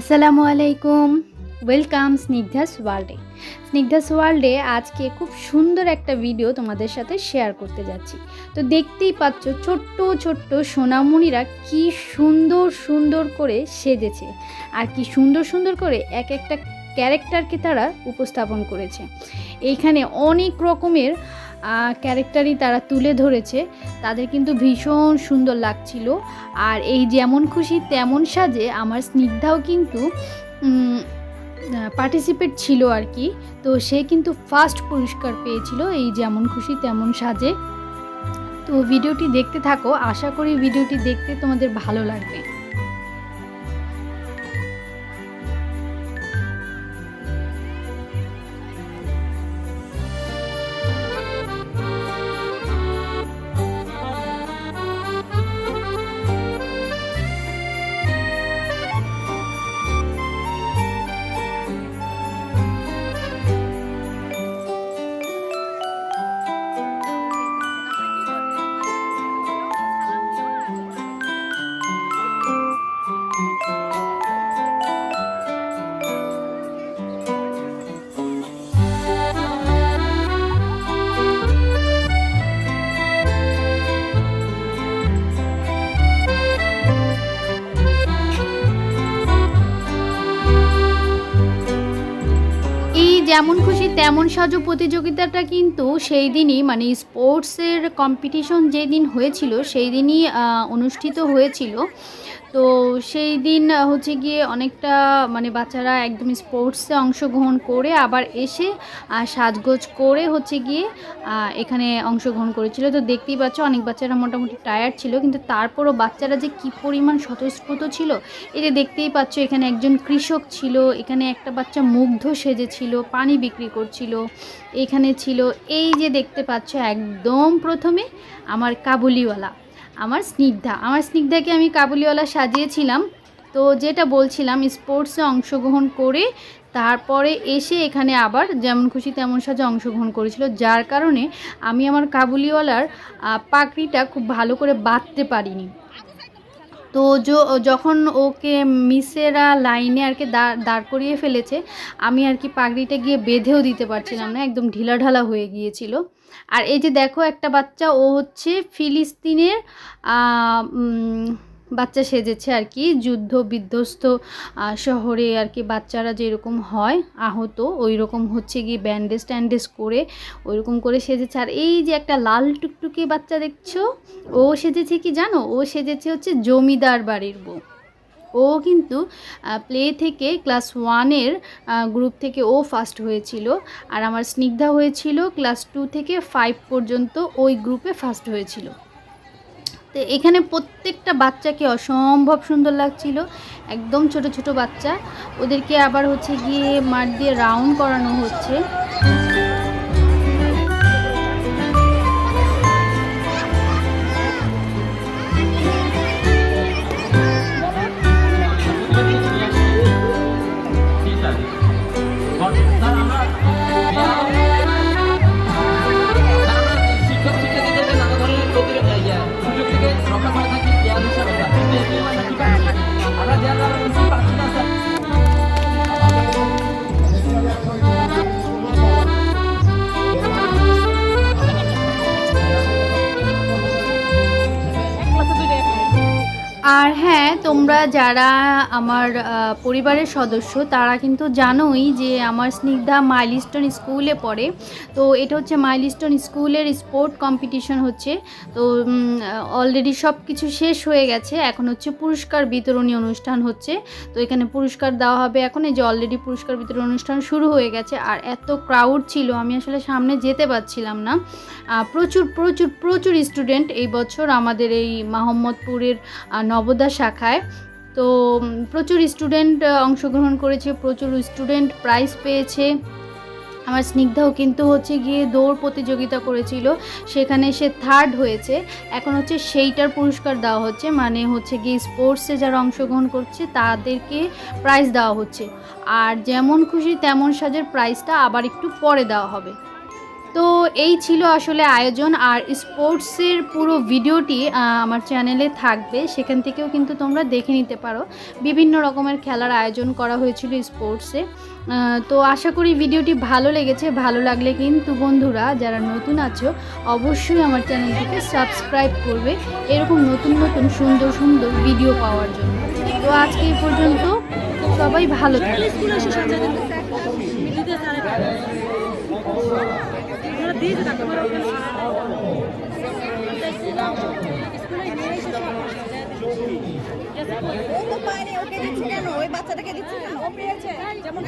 আসসালামু আলাইকুম। ওয়েলকাম স্নিগ্ধাস ওয়ার্ল্ডে স্নিগ্ধাস ওয়ার্ল্ডে আজকে খুব সুন্দর একটা ভিডিও তোমাদের সাথে শেয়ার করতে যাচ্ছি। তো দেখতেই পাচ্ছ ছোট্ট ছোট্ট সোনামণিরা কি সুন্দর সুন্দর করে সেজেছে। আর কি সুন্দর সুন্দর করে এক একটা ক্যারেক্টারকে তারা উপস্থাপন করেছে। এইখানে অনেক রকমের ক্যারেক্টারই তারা তুলে ধরেছে। তাদের কিন্তু ভীষণ সুন্দর লাগছিল। আর এই যেমন খুশি, তেমন সাজে আমার স্নিগ্ধাও কিন্তু পার্টিসিপেট ছিল আর কি। তো সে কিন্তু ফার্স্ট পুরস্কার পেয়েছিল এই যেমন খুশি, তেমন সাজে। তো ভিডিওটি দেখতে থাকো। আশা করি ভিডিওটি দেখতে তোমাদের ভালো লাগবে। যেমন খুশি, তেমন সাজো প্রতিযোগিতাটা কিন্তু সেই দিনই মানে স্পোর্টসের কম্পিটিশন যেদিন হয়েছিল, সেই দিনই অনুষ্ঠিত হয়েছিল। তো সেই দিন হচ্ছে গিয়ে অনেকটা মানে বাচ্চারা একদম স্পোর্টসে অংশগ্রহণ করে আবার এসে সাজগোজ করে হচ্ছে গিয়ে এখানে অংশগ্রহণ করেছিল। তো দেখতেই পাচ্ছ অনেক বাচ্চারা মোটামুটি টায়ার্ড ছিল, কিন্তু তারপরও বাচ্চারা যে কী পরিমাণ স্বতঃস্ফূর্ত ছিল, এই যে দেখতেই পাচ্ছ এখানে একজন কৃষক ছিল, এখানে একটা বাচ্চা মুগ্ধ সেজেছিল পানি বিক্রি করছিল, এখানে ছিল। এই যে দেখতে পাচ্ছ একদম প্রথমে আমার কাবুলিওয়ালা। আমার স্নিগ্ধা। আমার স্নিগ্ধাকে আমি কাবুলিওয়ালা সাজিয়েছিলাম। তো যেটা বলছিলাম স্পোর্টসে অংশগ্রহণ করে তারপরে এসে এখানে আবার যেমন খুশি তেমন সাজে অংশগ্রহণ করেছিল। যার কারণে আমি আমার কাবুলিওয়ালার আহ, পাগড়িটা খুব ভালো করে বাঁধতে পারিনি। তো যখন ওকে মিসেরা লাইনে আর কি দাঁড় করিয়ে ফেলেছে আমি আর কি পাগড়িটা গিয়ে বেঁধেও দিতে পারছিলাম না একদম ঢিলাঢালা হয়ে গিয়েছিল। আর এই যে দেখো একটা বাচ্চা, ও হচ্ছে ফিলিস্তিনের বাচ্চা সেজেছে আর কি, যুদ্ধ বিধ্বস্ত শহরে আর কি বাচ্চারা যেরকম হয়, আহত ওই রকম হচ্ছে গিয়ে ব্যান্ডেজ ট্যান্ডেজ করে, ওইরকম করে সেজেছে। আর এই যে একটা লাল টুকটুকে বাচ্চা দেখছ, ও সেজেছে কি জানো? ও সেজেছে হচ্ছে জমিদার বাড়ির বউ। ও কিন্তু প্লে থেকে ক্লাস ওয়ানের গ্রুপ থেকে ও ফার্স্ট হয়েছিল। আর আমার স্নিগ্ধা হয়েছিল ক্লাস টু থেকে ফাইভ পর্যন্ত ওই গ্রুপে ফার্স্ট হয়েছিল। তো এখানে প্রত্যেকটা বাচ্চাকে অসম্ভব সুন্দর লাগছিল। একদম ছোট ছোট বাচ্চা। ওদেরকে আবার হচ্ছে গিয়ে মাঠ দিয়ে রাউন্ড করানো হচ্ছে। আর হ্যাঁ তোমরা যারা আমার পরিবারের সদস্য তারা কিন্তু জানোই যে আমার স্নিগ্ধা মাইলস্টোন স্কুলে পড়ে। তো এটা হচ্ছে মাইলস্টোন স্কুলের স্পোর্ট কম্পিটিশন হচ্ছে। তো অলরেডি সব কিছু শেষ হয়ে গেছে। এখন হচ্ছে পুরস্কার বিতরণী অনুষ্ঠান হচ্ছে। তো এখানে পুরস্কার দেওয়া হবে এখন। এই যে অলরেডি পুরস্কার বিতরণ অনুষ্ঠান শুরু হয়ে গেছে। আর এত ক্রাউড ছিল আমি আসলে সামনে যেতে পারছিলাম না। প্রচুর প্রচুর প্রচুর স্টুডেন্ট এই বছর আমাদের এই মোহাম্মদপুরের আহ, নবোদা শাখায়। তো প্রচুর স্টুডেন্ট অংশগ্রহণ করেছে, প্রচুর স্টুডেন্ট প্রাইজ পেয়েছে। আমার স্নিগ্ধাও কিন্তু হচ্ছে গিয়ে দৌড় প্রতিযোগিতা করেছিল, সেখানে সে থার্ড হয়েছে। এখন হচ্ছে সেইটার পুরস্কার দেওয়া হচ্ছে মানে হচ্ছে গিয়ে স্পোর্টসে যারা অংশগ্রহণ করছে, তাদেরকে প্রাইজ দেওয়া হচ্ছে। আর যেমন খুশি তেমন সাজের প্রাইজটা আবার একটু পরে দেওয়া হবে। এই ছিল আসলে আয়োজন আর স্পোর্টসের পুরো ভিডিওটি আমার চ্যানেলে থাকবে। সেখান থেকেও কিন্তু তোমরা দেখে নিতে পারো। বিভিন্ন রকমের খেলার আয়োজন করা হয়েছিল স্পোর্টসে। তো আশা করি ভিডিওটি ভালো লেগেছে। ভালো লাগলে কিন্তু বন্ধুরা, যারা নতুন আছো, অবশ্যই আমার চ্যানেলটিকে সাবস্ক্রাইব করবে। এরকম নতুন নতুন, সুন্দর সুন্দর ভিডিও পাওয়ার জন্য। তো আজকে এই পর্যন্ত সবাই ভালো থাকবে বাচ্চাটাকে দিচ্ছে না ও পেয়েছে। যেমন